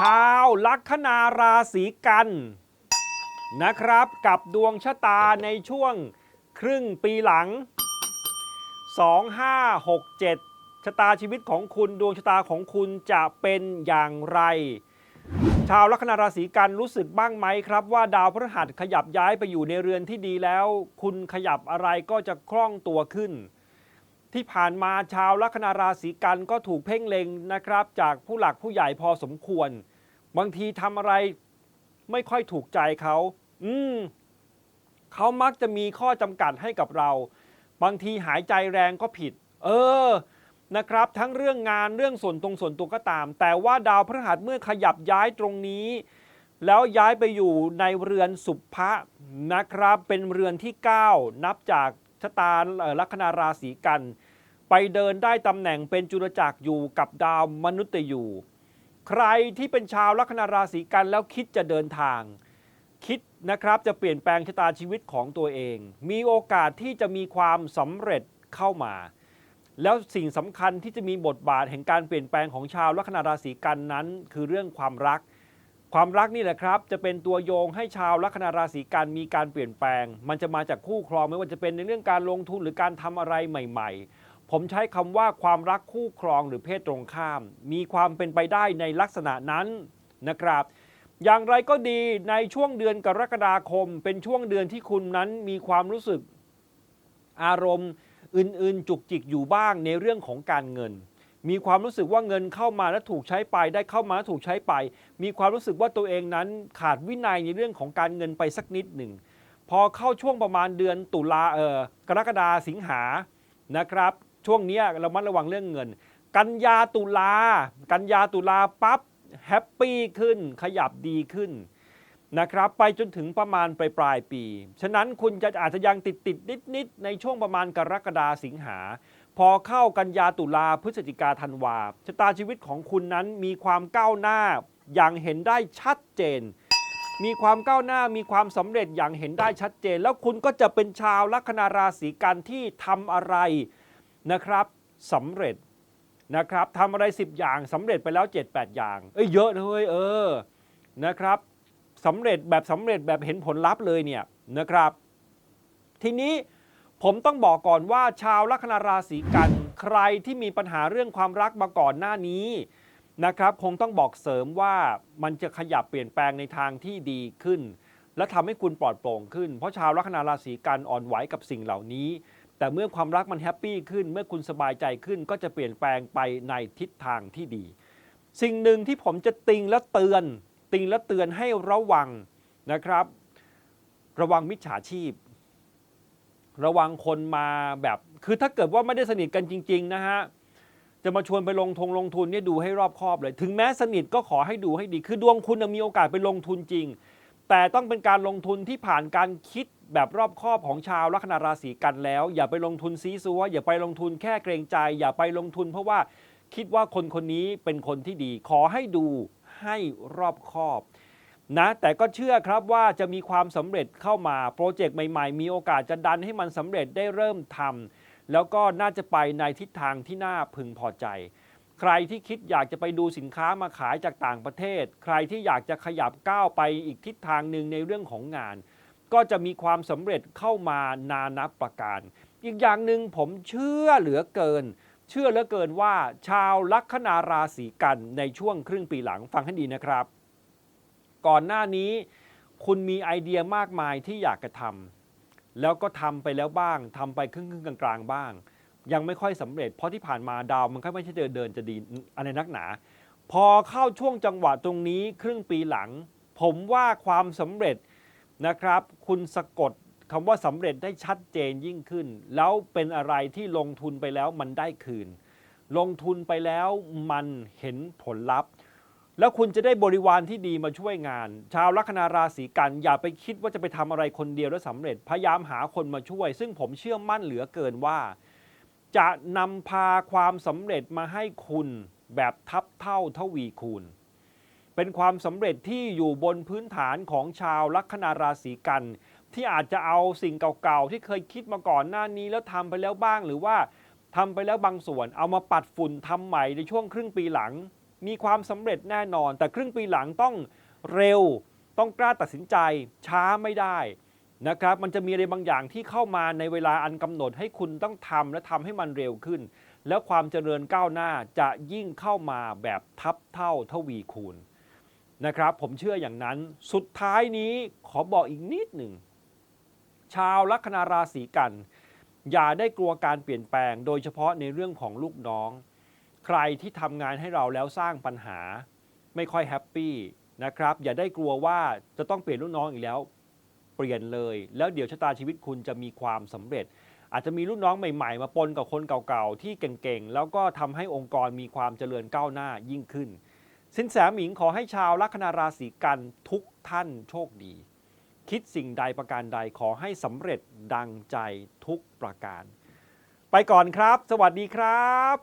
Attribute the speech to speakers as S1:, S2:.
S1: ชาวลัคนาราศีกันนะครับ กับดวงชะตาในช่วงครึ่งปีหลัง 2567 ชะตาชีวิตของคุณดวงชะตาของคุณจะเป็นอย่างไร ชาวลัคนาราศีกันรู้สึกบ้างไหมครับ ว่าดาวพฤหัสขยับย้ายไปอยู่ในเรือนที่ดีแล้ว คุณขยับอะไรก็จะคล่องตัวขึ้นที่ผ่านมาชาวลัคนาราศีกันก็ถูกเพ่งเล็งนะครับ จากผู้หลักผู้ใหญ่พอสมควร บางทีทำอะไรไม่ค่อยถูกใจเขา อืมเขามักจะมีข้อจำกัดให้กับเรา บางทีหายใจแรงก็ผิด เออ นะครับ ทั้งเรื่องงานเรื่องส่วนตรงส่วนตัวก็ตาม แต่ว่าดาวพฤหัสเมื่อขยับย้ายตรงนี้ แล้วย้ายไปอยู่ในเรือนสุภะนะครับ เป็นเรือนที่ 9 นับจากชะตาลัคนาราศีกัน ไปเดินได้ตำแหน่งเป็นจุลจักรอยู่กับดาวมนุษย์ยู ใครที่เป็นชาวลัคนาราศีกันแล้วคิดจะเดินทาง คิดนะครับจะเปลี่ยนแปลงชะตาชีวิตของตัวเอง มีโอกาสที่จะมีความสำเร็จเข้ามา แล้วสิ่งสำคัญที่จะมีบทบาทแห่งการเปลี่ยนแปลงของชาวลัคนาราศีกันนั้น คือเรื่องความรัก ความรักนี่แหละครับ จะเป็นตัวโยงให้ชาวลัคนาราศีกันมีการเปลี่ยนแปลง มันจะมาจากคู่ครองไม่ว่าจะเป็นในเรื่องการลงทุนหรือการทำอะไรใหม่ ๆ ผมใช้คำว่าความรักคู่ครองหรือเพศตรงข้าม มีความเป็นไปได้ในลักษณะนั้นนะครับ อย่างไรก็ดีในช่วงเดือนกรกฎาคม เป็นช่วงเดือนที่คุณนั้นมีความรู้สึกอารมณ์อื่นๆ จุกจิกอยู่บ้างในเรื่องของการเงิน มีความรู้สึกว่าเงินเข้ามาและถูกใช้ไป ได้เข้ามาและถูกใช้ไป มีความรู้สึกว่าตัวเองนั้นขาดวินัยในเรื่องของการเงินไปสักนิดหนึ่งพอเข้าช่วงประมาณเดือนตุลาเออกรกฎาสิงหานะครับ ช่วงนี้ยระมัดระวังเรื่องเงิน กันยาตุลา กันยาตุลาปั๊บแฮปปี้ขึ้นขยับดีขึ้นนะครับไปจนถึงประมาณปลายปลายปี ฉะนั้นคุณจะอาจจะยังติดติดนิดนิดในช่วงประมาณกรกฎาสิงหา พอเข้ากันยาตุลาพฤศจิกาธันวาชะตาชีวิตของคุณนั้นมีความก้าวหน้าอย่างเห็นได้ชัดเจน มีความก้าวหน้ามีความสำเร็จอย่างเห็นได้ชัดเจน แล้วคุณก็จะเป็นชาวลัคนาราศีกันที่ทำอะไร นะครับสำเร็จนะครับทำอะไร 10 อย่างสำเร็จไปแล้ว 7-8 อย่าง เอ้ยเยอะนะเว้ยเออนะครับสำเร็จแบบสำเร็จแบบเห็นผลลัพธ์เลยเนี่ยนะครับ ทีนี้ผมต้องบอกก่อนว่าชาวลัคนาราศีกันใครที่มีปัญหาเรื่องความรักมาก่อนหน้านี้นะครับคงต้องบอกเสริมว่ามันจะขยับเปลี่ยนแปลงในทางที่ดีขึ้น และทำให้คุณปลอดโปร่งขึ้น เพราะชาวลัคนาราศีกันอ่อนไหวกับสิ่งเหล่านี้ แต่เมื่อความรักมันแฮปปี้ขึ้น เมื่อคุณสบายใจขึ้นก็จะเปลี่ยนแปลงไปในทิศทางที่ดี สิ่งหนึ่งที่ผมจะติงและเตือน ติงและเตือนให้ระวังนะครับ ระวังมิจฉาชีพ ระวังคนมาแบบ คือถ้าเกิดว่าไม่ได้สนิทกันจริง ๆ นะฮะจะมาชวนไปลงทงลงทุนเนี่ยดูให้รอบคอบเลย ถึงแม้สนิทก็ขอให้ดูให้ดี คือดวงคุณมีโอกาสไปลงทุนจริง แต่ต้องเป็นการลงทุนที่ผ่านการคิด แบบรอบคอบของชาวลัคนาราศีกันแล้ว อย่าไปลงทุนซีซัวอย่าไปลงทุนแค่เกรงใจ อย่าไปลงทุน เพราะว่าคิดว่าคนคนนี้เป็นคนที่ดี ขอให้ดูให้รอบคอบนะแต่ก็เชื่อครับว่าจะมีความสำเร็จเข้ามาโปรเจกต์ใหม่ๆ มีโอกาสจะดันให้มันสำเร็จได้เริ่มทำแล้วก็น่าจะไปในทิศทางที่น่าพึงพอใจ ใครที่คิดอยากจะไปดูสินค้ามาขายจากต่างประเทศ ใครที่อยากจะขยับก้าวไปอีกทิศทางหนึ่งในเรื่องของงาน ก็จะมีความสำเร็จเข้ามานานับประการ อีกอย่างหนึ่งผมเชื่อเหลือเกิน เชื่อเหลือเกินว่าชาวลัคนาราศีกันในช่วงครึ่งปีหลังฟังให้ดีนะครับ ก่อนหน้านี้ คุณมีไอเดียมากมายที่อยากจะทำแล้วก็ทำไปแล้วบ้างทำไปครึ่งครึ่งกลางๆบ้าง ยังไม่ค่อยสำเร็จเพราะที่ผ่านมาดาวมันก็ไม่ใช่เดินเดินจะดีอะไรนักหนา พอเข้าช่วงจังหวะตรงนี้ครึ่งปีหลัง ผมว่าความสำเร็จ นะครับ คุณสะกดคำว่าสำเร็จได้ชัดเจนยิ่งขึ้น แล้วเป็นอะไรที่ลงทุนไปแล้วมันได้คืน ลงทุนไปแล้วมันเห็นผลลัพธ์แล้วคุณจะได้บริวารที่ดีมาช่วยงาน ชาวลัคนาราศีกันอย่าไปคิดว่าจะไปทำอะไรคนเดียวแล้วสำเร็จ พยายามหาคนมาช่วย ซึ่งผมเชื่อมั่นเหลือเกินว่า จะนำพาความสำเร็จมาให้คุณแบบทับเท่าทวีคูณ เป็นความสำเร็จที่อยู่บนพื้นฐานของชาวลัคนาราศีกัน ที่อาจจะเอาสิ่งเก่าๆ ที่เคยคิดมาก่อนหน้านี้แล้วทำไปแล้วบ้าง หรือว่าทำไปแล้วบางส่วน เอามาปัดฝุ่นทำใหม่ในช่วงครึ่งปีหลัง มีความสำเร็จแน่นอน แต่ครึ่งปีหลังต้องเร็ว ต้องกล้าตัดสินใจ ช้าไม่ได้นะครับ มันจะมีอะไรบางอย่างที่เข้ามาในเวลาอันกำหนดให้คุณต้องทำและทำให้มันเร็วขึ้น แล้วความเจริญก้าวหน้าจะยิ่งเข้ามาแบบทับเท่าทวีคูณ นะครับผมเชื่ออย่างนั้นสุดท้ายนี้ขอบอกอีกนิดหนึ่ง ชาวลัคนาราศีกัน อย่าได้กลัวการเปลี่ยนแปลง โดยเฉพาะในเรื่องของลูกน้อง ใครที่ทำงานให้เราแล้วสร้างปัญหา ไม่ค่อยแฮปปี้นะครับ อย่าได้กลัวว่าจะต้องเปลี่ยนลูกน้องอีกแล้ว เปลี่ยนเลย แล้วเดี๋ยวชะตาชีวิตคุณจะมีความสำเร็จ อาจจะมีลูกน้องใหม่ๆ มาปนกับคนเก่าๆที่เก่งๆแล้วก็ทำให้องค์กรมีความเจริญก้าวหน้ายิ่งขึ้น สินแสหมิงขอให้ชาวลัคนาราศีกันทุกท่านโชคดี คิดสิ่งใดประการใดขอให้สำเร็จดังใจทุกประการ ไปก่อนครับ สวัสดีครับ